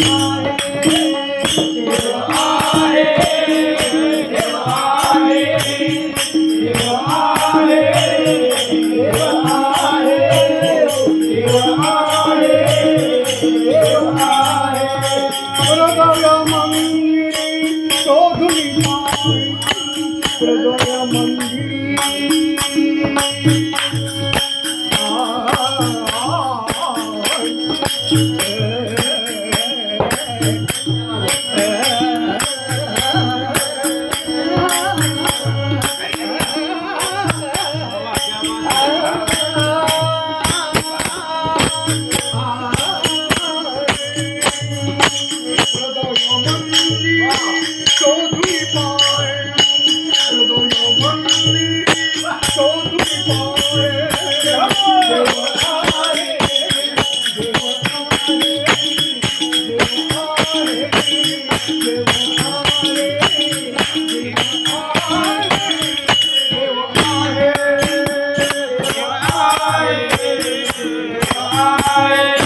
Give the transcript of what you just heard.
हृदय Yeah. যায়